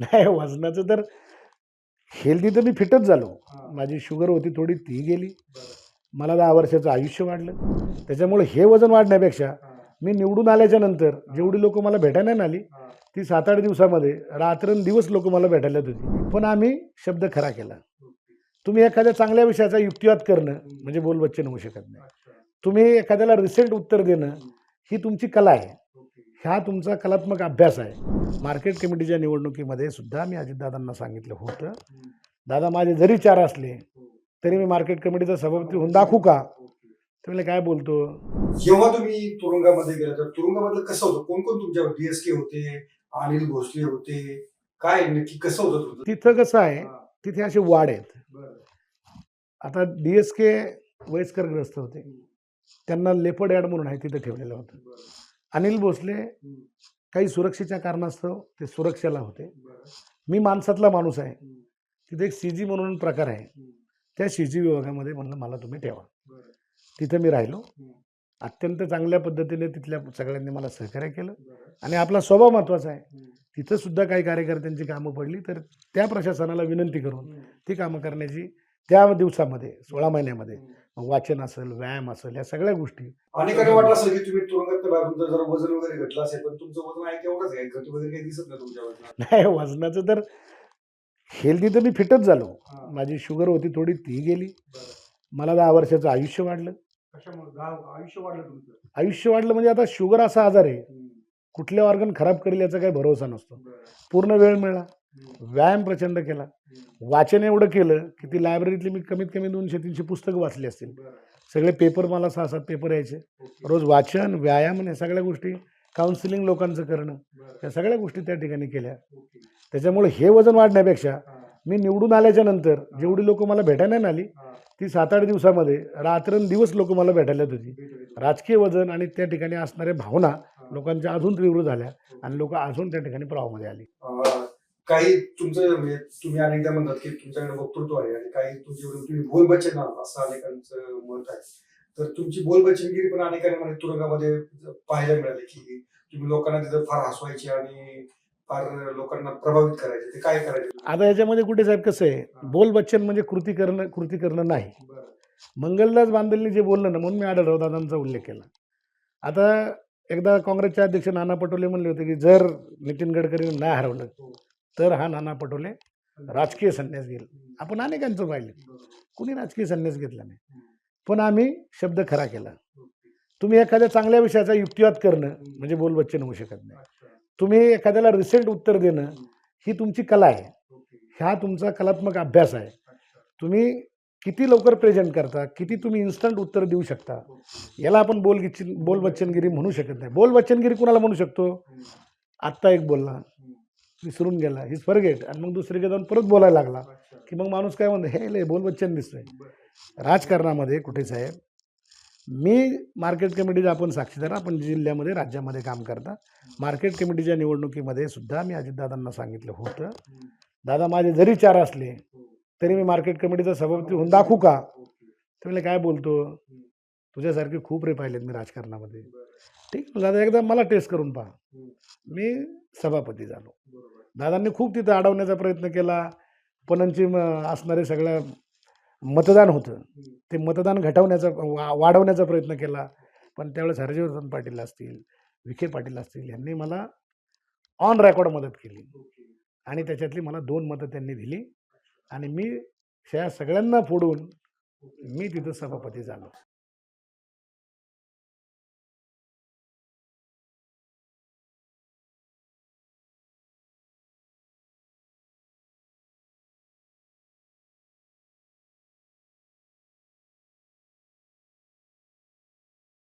नाही वजनाचं तर हेल्दी तर मी फिटच झालो. माझी शुगर होती थोडी ती गेली. मला दहा वर्षाचं आयुष्य वाढलं त्याच्यामुळे हे वजन वाढण्यापेक्षा. मी निवडून आल्याच्यानंतर जेवढी लोक मला भेटायला नाही आली. ती सात आठ दिवसामध्ये रात्रंदिवस लोक मला भेटायला होती पण आम्ही शब्द खरा केला. तुम्ही एखाद्या चांगल्या विषयाचा युक्तिवाद करणं म्हणजे बोलबच्चन होऊ शकत नाही. तुम्ही एखाद्याला रिसेंट उत्तर देणं ही तुमची कला आहे. हा तुमचा कलात्मक अभ्यास आहे मार्केट कमिटीच्या निवडणुकीमध्ये सुद्धा मी अजितदादांना सांगितलं होतं. दादा माझे जरी चार असले. तरी मी मार्केट कमिटीचा सभापती होऊन दाखवू का ओके. ते म्हणले काय बोलतो जेव्हा तुम्ही तुरुंगामध्ये गेला तर तुरुंगामधलं कसं होतं कोण कोण तुमच्यावर डीएसके होते अनिल भोसले होते काय नक्की कसं होतं तिथं कसं आहे. तिथे असे वाड आहेत. आता डी एस के वयस्करग्रस्त होते त्यांना लेपड यार्ड म्हणून आहे तिथे ठेवलेलं होतं. अनिल भोसले काही सुरक्षेच्या कारणास्तव ते सुरक्षेला होते. मी माणसातला माणूस आहे. तिथे एक सी जी म्हणून प्रकार आहे. त्या सी जी विभागामध्ये म्हणलं मला तुम्ही ठेवा. तिथं मी राहिलो. अत्यंत चांगल्या पद्धतीने तिथल्या सगळ्यांनी मला सहकार्य केलं. आणि आपला स्वभाव महत्त्वाचा आहे. तिथं सुद्धा काही कार्यकर्त्यांची कामं पडली तर त्या प्रशासनाला विनंती करून ती कामं करण्याची त्या दिवसामध्ये सोळा महिन्यामध्ये वाचन असेल व्यायाम असेल या सगळ्या गोष्टी अनेकांना वाटलं असेल की तुम्ही तुरुंगात बाहेर तुमचं जरा वजन वगैरे घटलं असेल पण तुमचं वजन आहे केवढंच आहे घट वगैरे काही दिसत नाही तुमच्या वजनात नाही वजनाचं तर हेल्दी तर मी फिटच झालो. माझी शुगर होती थोडी ती गेली. मला दहा वर्षाचं आयुष्य वाढलं आयुष्य वाढलं तुमचं आयुष्य वाढलं म्हणजे आता शुगर असा आजार आहे. कुठले ऑर्गन खराब करेल याचा काही भरोसा नसतो. पूर्ण वेळ मिळाला. व्यायाम प्रचंड केला. वाचन एवढं केलं की ती लायब्ररीतली मी कमीत कमी दोनशे तीनशे पुस्तकं वाचली असतील. सगळे पेपर मला सहा सात पेपर यायचे. रोज वाचन व्यायाम या सगळ्या गोष्टी काउन्सिलिंग लोकांचं करणं. या सगळ्या गोष्टी त्या ठिकाणी केल्या. त्याच्यामुळे हे वजन वाढण्यापेक्षा. मी निवडून आल्याच्यानंतर जेवढी लोक मला भेटायला आली. ती सात आठ दिवसामध्ये रात्रंदिवस लोक मला भेटायला होती. राजकीय वजन आणि त्या ठिकाणी असणाऱ्या भावना. लोकांच्या अजून तीव्र झाल्या आणि लोक अजून त्या ठिकाणी प्रवाहामध्ये आली काही तुमचं म्हणजे तुम्ही अनेकदा म्हणतात की तुमच्याकडे वक्तृत्व आहे आणि काही तुम्ही बोलबच्चन आहात असं अनेकांचं मत आहे. तर तुमची बोलबच्चनगिरी पण अनेकांना म्हणजे तुरुंगामध्ये पाहायला मिळाली की तुम्ही लोकांना तिथं फार हसवायचे आणि फार लोकांना प्रभावित करायचे. ते काय करायचे? आता याच्यामध्ये कुठे साहेब कसं आहे? बोल बच्चन म्हणजे कृती करणं कृती करणं नाही. मंगलदास बांधलनी जे बोललं ना म्हणून मी आढळराव दादांचा उल्लेख केला. आता एकदा काँग्रेसचे अध्यक्ष नाना पटोले म्हणले होते की जर नितीन गडकरीने नाही हरवलं हो. तर हा नाना पटोले राजकीय संन्यास घेईल. आपण अनेकांचं पाहिलं. कुणी राजकीय संन्यास घेतला नाही. पण आम्ही शब्द खरा केला. तुम्ही एखाद्या चांगल्या विषयाचा युक्तिवाद करणं म्हणजे बोलबच्चन होऊ शकत नाही. तुम्ही एखाद्याला रिसेंट उत्तर देणं ही तुमची कला आहे. हा तुमचा कलात्मक अभ्यास आहे. तुम्ही किती लवकर प्रेझेंट करता किती तुम्ही इन्स्टंट उत्तर देऊ शकता याला आपण बोल बोलबच्चनगिरी म्हणू शकत नाही. बोलबच्चनगिरी कुणाला म्हणू शकतो? आत्ता एक बोलला. विसरून गेला. हिच फरगेट आणि मग दुसरीकडे जाऊन परत बोलायला लागला. की मग माणूस काय म्हणतो हे लय बोलबच्चन दिसतोय. राजकारणामध्ये कुठे साहेब मी मार्केट कमिटीचा आपण साक्षीदार आपण जिल्ह्यामध्ये राज्यामध्ये काम करता. मार्केट कमिटीच्या निवडणुकीमध्ये सुद्धा मी अजितदादांना सांगितलं होतं. दादा माझे जरी चार असले तरी मी मार्केट कमिटीचा सभापती होऊन दाखवू का? तर ते काय बोलतो? तुझ्यासारखे खूप रे पाहिलेत मी राजकारणामध्ये. ठीक दादा एकदा मला टेस्ट करून पहा. मी सभापती झालो. दादांनी खूप तिथं अडवण्याचा प्रयत्न केला पणनची असणारे सगळं मतदान होतं. ते मतदान घटवण्याचा वा वाढवण्याचा प्रयत्न केला पण त्यावेळेस हरजीवर्धन पाटील असतील विखे पाटील असतील यांनी मला ऑन रेकॉर्ड मदत केली. आणि त्याच्यातली मला दोन मतं त्यांनी दिली आणि मी ह्या सगळ्यांना फोडून. मी तिथं सभापती झालो